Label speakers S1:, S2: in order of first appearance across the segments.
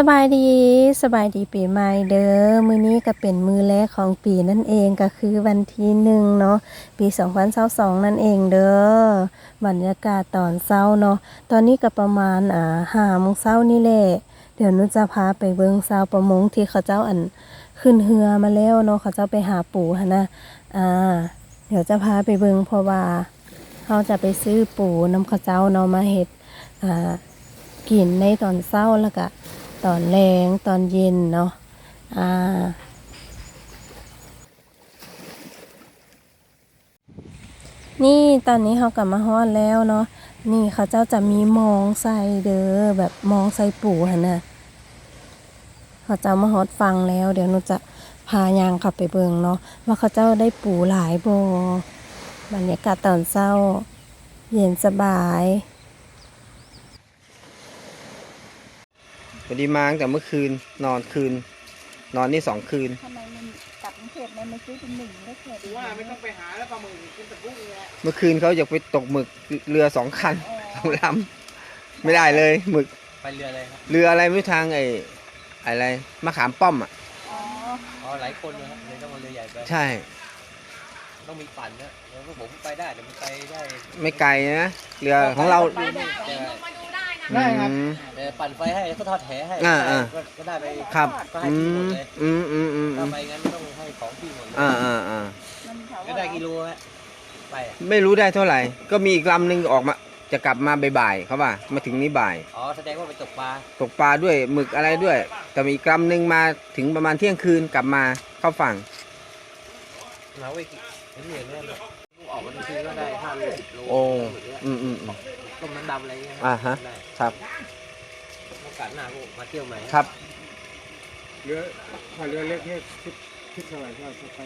S1: สบายดีสบายดีปีใหม่เด้อมื้อนี้ก็เป็นมื้อแรกของปีนั่นเองก็คือวันที่หนึ่งเนาะปี2022นั่นเองเด้อบรรยากาศตอนเช้าเนาะตอนนี้ก็ประมาณอ่าห้าโมงเช้านี่แหละเดี๋ยวนุจะพาไปเบิ่งชาประมงที่เขาเจ้าอันขึ้นเรือมาแล้วเนาะเขาเจ้าไปหาปูหั่นะอ่า เดี๋ยวจะพาไปเบิ่งเพราะว่าเขาจะไปซื้อปู่น้ำเขาเจ้าเนาะมาเฮ็ดอ่ากินในตอนเช้าแล้วก็ ตอนแรงตอนเย็นเนาะอ่านี่ตอนนี้เขากลับมาฮอดแล้วเนาะนี่เขาเจ้าจะมีมองใส่เด้อแบบมองใส่ปูหันน่ะเขาเจ้ามาฮอดฟังแล้ว เดี๋ยวหนูจะพายางขับไปเบิงเนาะว่าเขาเจ้าได้ปู่หลายบอบรรยากาศตอนเช้า เย็นสบาย
S2: พอดีมาตั้งแต่เมื่อคืนนอนคืน นอนนี่สองคืน
S3: ทำไมมันกลับกรุงเทพมันมาซื้อเป็นหนึ่งได้แค่เดียว
S4: ว่าไม่ต้องไปหาแล้วปลาหมึกกินแต่กุ้งเลย
S2: เมื่อคืนเขาอยากไปตกหมึกเรือสองคันสองลำไม่ได้เลยหมึก
S4: ไปเรืออะไรครับ
S2: เรืออะไรไม่รู้ทางไอ้อะไรมะขามป้อมอะ
S3: อ๋อ
S4: อ๋อ หลายคนนะครับเลยต้องมาเรือใหญ่ไป
S2: ใช่
S4: ต้องมีปั่นนะแล้วก็ผมไปได้เดี๋ยวมันไปได้
S2: ไม่ไกลนะเรือของเรา
S3: ไปได้
S4: แต่
S2: อืม
S4: แต่ปั่นไฟให้แล้วก็ทอดแหให้
S2: อ่าอ่า
S4: ก็ก็ได้ไป
S2: ครับ
S4: ก็ให้
S2: อื
S4: พี่หม
S2: ม
S4: ดเลย
S2: อืมอืมอืมอื
S4: ถ้ามไปงั้นไม่ต้องให้ของพี่หมดเลย
S2: อ่าอ่าอ่า
S3: มันเขา
S4: ก็ได้กิโลฮะไปอะ
S2: ไม่รู้ได้เท่าไหร่ ก็มีอีกลำหนึ่งออกมา จะกลับมาบ่ายๆเขาว่า มาถึงนี้บ่าย
S4: อ๋อแสดงว่าไปตกปลา
S2: ตกปลาด้วยหมึกอะไรด้วย แต่มีอีกลำหนึ่งมาถึงประมาณเที่ยงคืนกลับมาเข้าฝั่ง
S4: เราไปกินเห็นเหนื่อยไหมล่ะออกมาทีก็ได้ห้าโลสิบโล
S2: โอ้ อืมอืมอืม
S4: ต้มน้ำดำอะไรเงี้ย
S2: อ่าฮะ
S4: ได้
S2: ครับ
S4: โอกาสหน้าก็มาเที่ยวใหม่
S2: ครับ
S5: เรือถ้าเรือเล็กเนี่ยคิดคิดเท่าไหร่ก็จะไป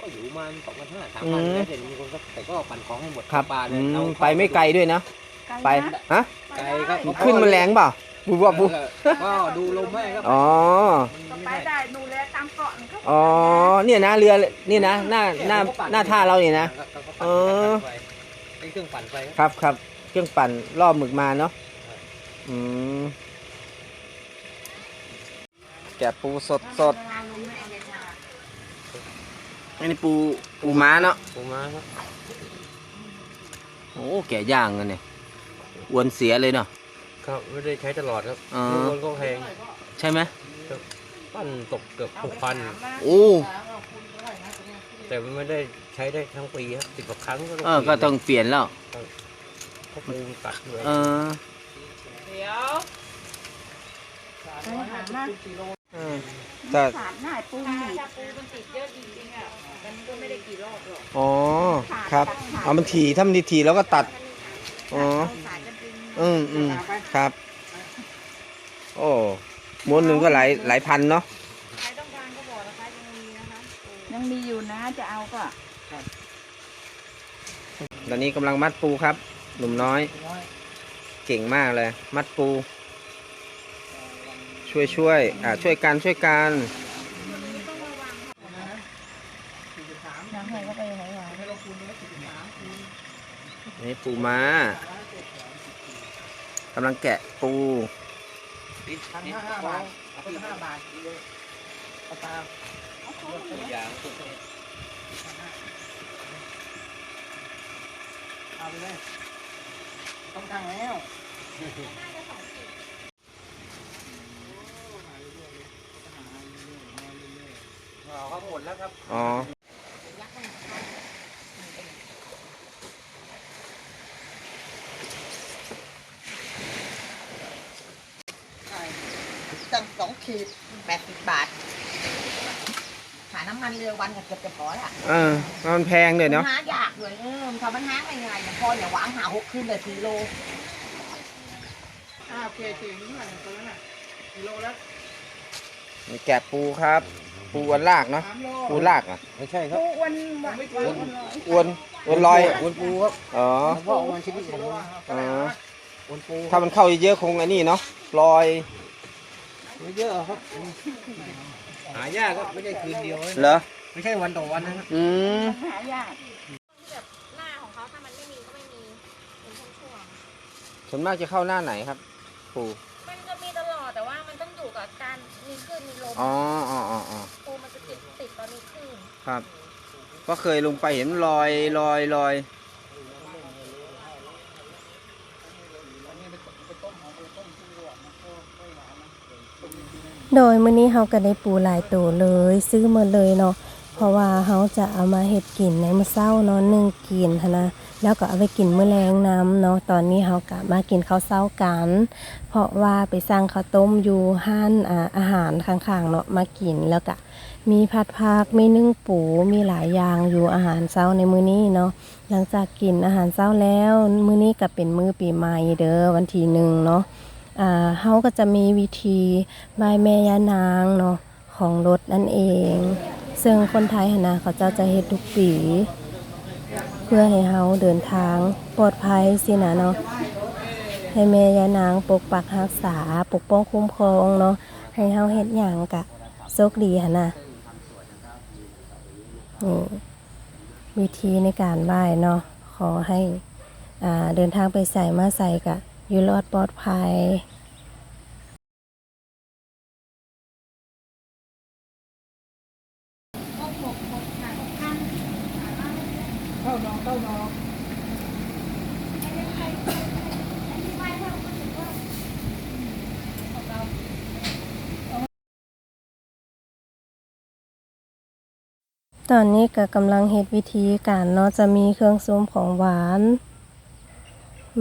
S4: ก็อยู่ประมาณสองพันห้าสาม
S2: อื
S4: พัน
S2: ม
S4: แล้วเดี๋ยวมีคนก็แต่ก็ปั่นของให้หมด
S2: ครับ
S4: ปลา
S2: อื
S4: เนี่ย
S2: ม
S4: เอา
S2: ไปไม่ไกลด้วยนะ ไป ฮะ
S4: ไกลครับ
S2: ขึ้นมันแรงเปล่าบูบบู
S4: ก็ดูลมให้ครับ
S2: อ๋อ
S3: ก็ไปได้ดูแลตามเกาะมันก็
S2: อ๋อ เนี่ยนะเรือนี่นะ หน้า หน้า หน้าท่าเราเนี่ยนะเออ
S4: เป็นเครื่องปั่นไฟ
S2: ครับครับ เครื่องปั่นล่อหมึกมาเนาะอืมแกะปูสดสดอันนี้ปูปูม้าเนาะ
S4: ผมมาครับ
S2: โอ้แกะย่างกันเนี่ยอวนเสียเลยเนาะ
S4: ครับไม่ได้ใช้ตลอดครับ
S2: อ๋อ
S4: ทุกคนก็แพง
S2: ใช่ไหม
S4: ปั้นตกเกือบหกพัน
S2: โอ้
S4: แต่มันไม่ได้ใช้ได้ทั้งปีครับสิบกว่าครั้งก็ต้อง
S2: เออก็ต้องเปลี่ยนแล้ว
S4: เพราะปูตัดด้วย
S2: เออ
S3: ไปหามา
S2: เออแต่
S3: สามหน้าปูหนีบ
S2: อ๋อครับเอามันถี่ถ้ามันถี่แล้วก็ตัด อ๋อ
S3: สายกันดึง
S2: อืมอืมครับ โอ้ม้วนหนึ่งก็หลายหลายพันเนาะ
S3: ยังมีอยู่นะจะเอาก็
S2: ตอนนี้กำลังมัดปูครับ หนุ่มน้อย เก่งมากเลย มัดปู ช่วยช่วยอ่าช่วยกันช่วยกัน
S3: นี่ปู
S2: ม้ากำลังแกะปู
S5: พันห้าห้าบาทพันห้าบาทเอาตาม
S4: อย่าง
S5: เอาไปเลย ต้องทางแล้ว
S4: เอาครับหมดแล้วครับ
S2: อ๋อ
S6: ตั้งสองขีดแปดสิบบาทหา น้ำมันเรือวันก็เกือบจะพอละ
S2: เออมันแพงเลยเนาะ
S6: หายากเลยเออมันทำมันหาไม่ง่ายอย่างพออย่าหวังหาหกคืนเลยสี่โล
S5: อ่าโอเคถึงเท่าไหร่ตัวนั้นน่ะกิโลละ
S2: นี่แกะปูครับ ปูอวนลากเนาะ
S5: สามโล
S2: ปูลากอะ
S4: ไม่ใช่ครับ
S3: ปูอ้วนว่ะ
S5: ไม่ถึง
S2: อวนอวนลอย
S4: วนปูครับ
S2: อ๋อ
S4: เพราะมันชีวิตของผม
S2: อ๋อ
S4: วนปู
S2: ถ้ามันเข้าเยอะๆคงไอ้นี่เนาะลอย
S4: ไม่เยอะครับ หายากครับไม่ใช่คืนเดียวนะ
S2: เหรอ
S4: ไม่ใช่วันต่อวันนะครับ
S2: อืม
S3: หายาก
S7: หน้าของเขาถ้ามันไม่มีก็ไม่มีเป็นช่วง
S2: ส่วนมากจะเข้าหน้าไหนครับปู
S7: ๆมันจะมีตลอดแต่ว่ามันต้องอยู่กับการมีคลื่นมีลม
S2: อ๋ออ๋ออ๋ออ๋อ
S7: ปูมันจะติดติดตอนมีคลื่น
S2: ครับ ก็เคยลงไปเห็นลอยลอยลอย
S1: โดยมื้อนี้เฮาก็ได้ปูหลายตัวเลย ซื้อมาเลยเนาะเพราะว่าเฮาจะเอามาเฮ็ดกินในมื้อเช้าเนาะนึ่งกินหั้นนะแล้วก็เอาไปกินมื้อแรงน้ำเนาะตอนนี้เฮาก็มากินข้าวเช้ากัน เพราะว่าไปสั่งข้าวต้มอยู่ห้านอ่าอาหารข้างๆเนาะมากินแล้วก็มีผัดผักมีนึ่งปูมีหลายอย่างอยู่อาหารเช้าในมื้อนี้เนาะหลังจากกินอาหารเช้าแล้ว มื้อนี้ก็เป็นมื้อปีใหม่เด้อวันที่หนึ่งเนาะ อ่าเฮาก็จะมีวิธีไหว้แม่ย่านางเนาะของรถนั่นเอง ซึ่งคนไทยนะเขาจ้าจะเฮ็ดทุกปี เพื่อให้เฮาเดินทางปลอดภัยสินะเนาะให้แม่ย่านางปกปักรักษาปกป้องคุ้มครองเนาะให้เฮาเฮ็ดหยังกะโชคดีหั่นนะนี่วิธีในการไหว้เนาะขอให้เดินทางไปใส่มาใส่กะ อยู่รอดปลอดภัยตอนนี้ก็กำลังเฮ็ดวิธีการเนาะจะมีเครื่องซุ้มของหวาน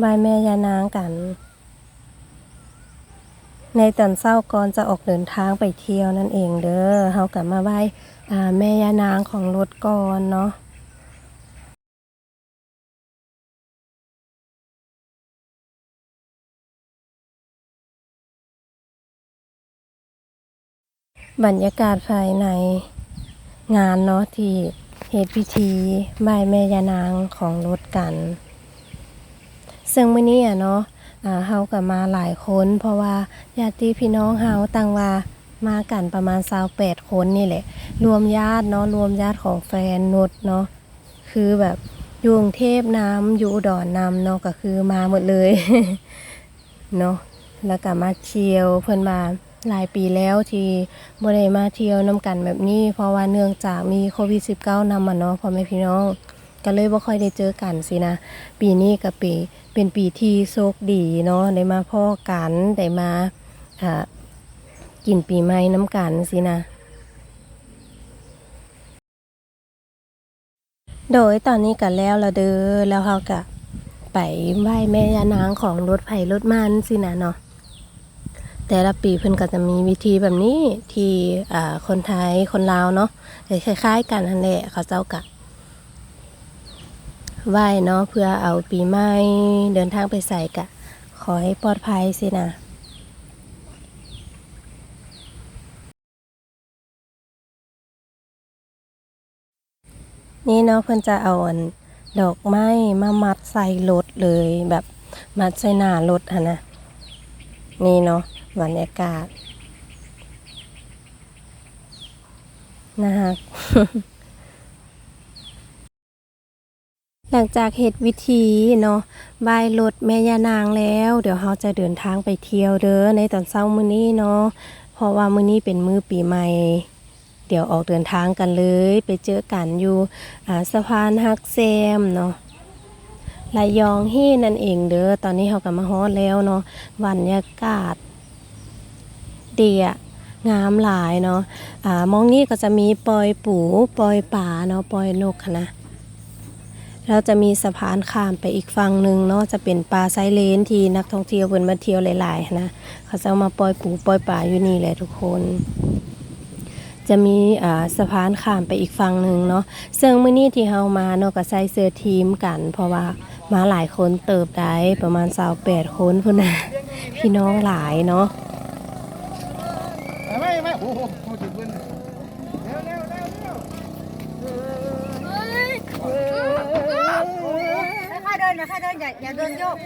S1: บายแม่ยานางกัน ในตอนเช้าก่อนจะออกเดินทางไปเที่ยวนั่นเองเด้อเฮากลับมาไหว้แม่ยานางของรถก่อนเนาะบรรยากาศภายในงานเนาะที่เหตุพิธีไหว้แม่ยานางของรถกัน ซึ่งมื้อนี้อะเนาะอ่าเฮาก็มาหลายคน เพราะว่าญาติพี่น้องเฮาต่างว่ามากันประมาณ28คนนี่แหละ รวมญาติเนาะรวมญาติของแฟนนุชเนาะคือแบบอยู่กรุงเทพน้ำอยู่อุดรน้ำเนาะก็คือมาหมดเลยเนาะแล้วก็มาเที่ยวเพิ่อนมาหลายปีแล้วที่บ่ได้มาเที่ยวนํกันแบบนี้ เพราะว่าเนื่องจากมีโควิด -19 นำมาเนาะพ่อแม่พี่น้อง ก็เลยบ่ค่อยได้เจอกันสินะ ปีนี้ก็ปี เป็นปีที่โชคดีเนาะได้มาพ่อกันได้มาอ่ากินปีใหม่น้ำกันสินะ โดยตอนนี้ก็แล้วละเด้อแล้วเขาก็ไปไหว้แม่ยานางของรถไผ่รถมันสินะเนาะแต่ละปีเพิ่นก็จะมีวิธีแบบนี้ที่คนไทยคนลาวเนาะคล้ายๆกันนั่นแหละเขาเจ้ากะ ไหว้เนาะเพื่อเอาปีใหม่เดินทางไปใส่กะ ขอให้ปลอดภัยสินะนี่เนาะเพิ่นจะเอาอนดอกไม้มามัดใส่รถเลยแบบมัดใส่หน้ารถฮะนะนี่เนาะบรรยากาศนะคะ หลังจากเหตุวิธีเนาะบายรถแม่ยานางแล้ว เดี๋ยวเราจะเดินทางไปเที่ยวเด้อในตอนเช้ามื้อนี้เนาะเพราะว่ามื้อนี้เป็นมื้อปีใหม่ เดี๋ยวออกเดินทางกันเลย ไปเจอกันอยู่สะพานฮักแซมเนาะระยองฮี่นั่นเองเด้อตอนนี้เรากลับมาฮอดแล้วเนาะบรรยากาศเดียงามหลายเนาะอ่ามองนี่ก็จะมีปอยปูปอยป่าเนาะปอยนกค่ะนะ เราจะมีสะพานข้ามไปอีกฝั่งหนึ่งเนาะจะเป็นปลาไซเลนที่นักท่องเที่ยวเพิ่นมาเที่ยวหลายๆนะเขาจะมาปล่อยปูปล่อยปลาอยู่นี่แหละทุกคน จะมีอ่าสะพานข้ามไปอีกฝั่งหนึ่งเนาะซึ่งมื้อนี้ที่เฮามาเนาะก็ใส่เสื้อทีมกัน เพราะว่ามาหลายคนเติบได้ประมาณ28คนพุ่นนะพี่น้องหลายเนาะ
S5: ไม่ไม่โอ้โหโอ้ถึงเพื่อนเร็วเร็วเร็วเร็ว
S6: ค่อยๆเดิน อย่าเดินโยก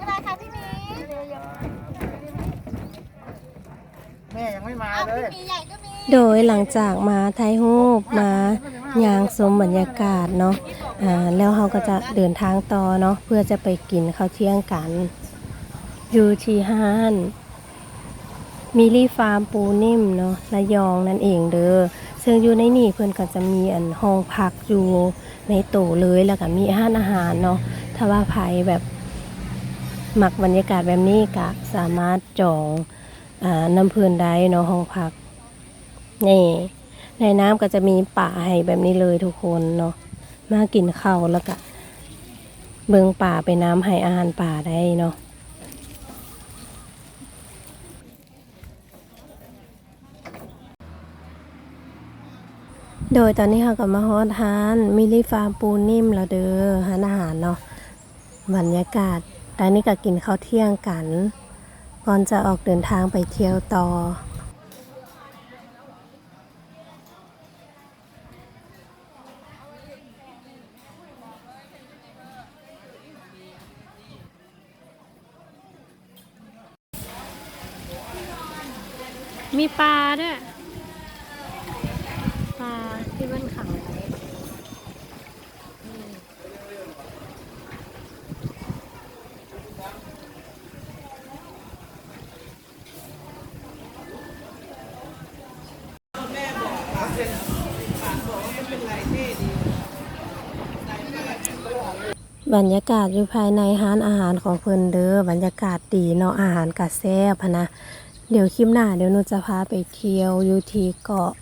S7: อะไรคะพี่หมี
S5: ยังไม่มาเลย
S7: มีใหญ่ก็มี
S1: โดยหลังจากมาไทยรูปมายางสมบรรยากาศเนาะ อ่าแล้วเราก็จะเดินทางต่อเนาะเพื่อจะไปกินข้าวเที่ยงกัน อยู่ที่ห้านมิลี่ฟาร์มปูนิ่มเนาะระยองนั่นเองเด้อซึ่งอยู่ในนี่เพื่อนก็จะมีอันห้องพักอยู่ในโตเลยแล้วก็มีอาหารอาหารเนาะถ้าว่าใครแบบหมักบรรยากาศแบบนี้ก็สามารถจองอน้ำเพื่อนได้เนาะห้องพักนี่ในน้ำก็จะมีป่าให้แบบนี้เลยทุกคนเนาะ มากินข้าวแล้วก็เบิงป่าไปน้ำให้อาหารป่าได้เนาะโดยตอนนี้เขาก็มาฮอดทานมิลลิฟาร์มปูนิ่มแล้วเด้อหานอาหารเนาะบรรยากาศตอนนี้ก็กินข้าวเที่ยงกัน ก่อนจะออกเดินทางไปเที่ยวต่อ มีปลาด้วย ปลาที่มันขังบรรยากาศอยู่ภายในร้านอาหารของเพิ่นเด้อบรรยากาศดีเนาะอาหารกะแซ่บนะ เดี๋ยวคลิปหน้าเดี๋ยวหนูจะพาไปเที่ยวอยู่ที่เกาะ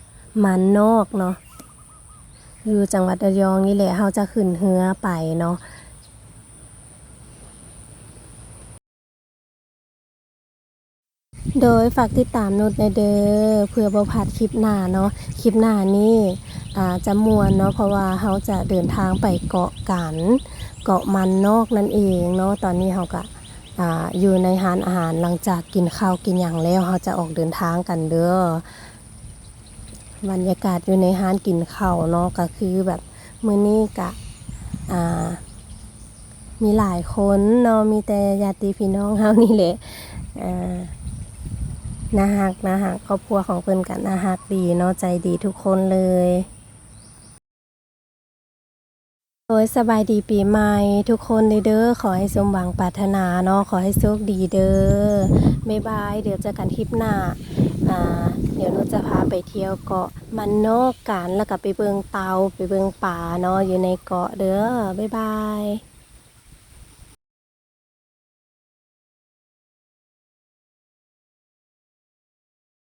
S1: มันนอกเนาะอยู่จังหวัดระยองนี่แหละเราจะขึ้นเรือไปเนาะโดยฝากติดตามนุชในเด้อเพื่อบพลาดคลิปหน้าเนาะคลิปหน้านี่จะมวนเนาะเพราะว่าเราจะเดินทางไปเกาะกัน เกาะมันนอกนั่นเองเนาะตอนนี้เราก็ อยู่ในร้านอาหารหลังจากกินข้าวกินอย่างแล้วเราจะออกเดินทางกันเด้อบรรยากาศอยู่ในร้านกินข้าวเนาะก็คือแบบมื้อนี้กะอ่ามีหลายคนเนาะมีแต่ญาติพี่น้องเฮานี่แหละอ่านาฮักนาฮักครอบครัวของเพิ่นกันนาฮักดีเนาะใจดีทุกคนเลย โดยสบายดีปีใหม่ทุกคนเลยเด้อขอให้สมหวังปรารถนาเนาะขอให้โชคดีเด้อบ๊ายบาย เดี๋ยวเจอกันคลิปหน้าอ่าเดี๋ยวหนูจะพาไปเที่ยวเกาะมันนอกกันแล้วก็ไปเบิงเตาไปเบิงป่าเนาะอยู่ในเกาะเด้อบ๊ายบาย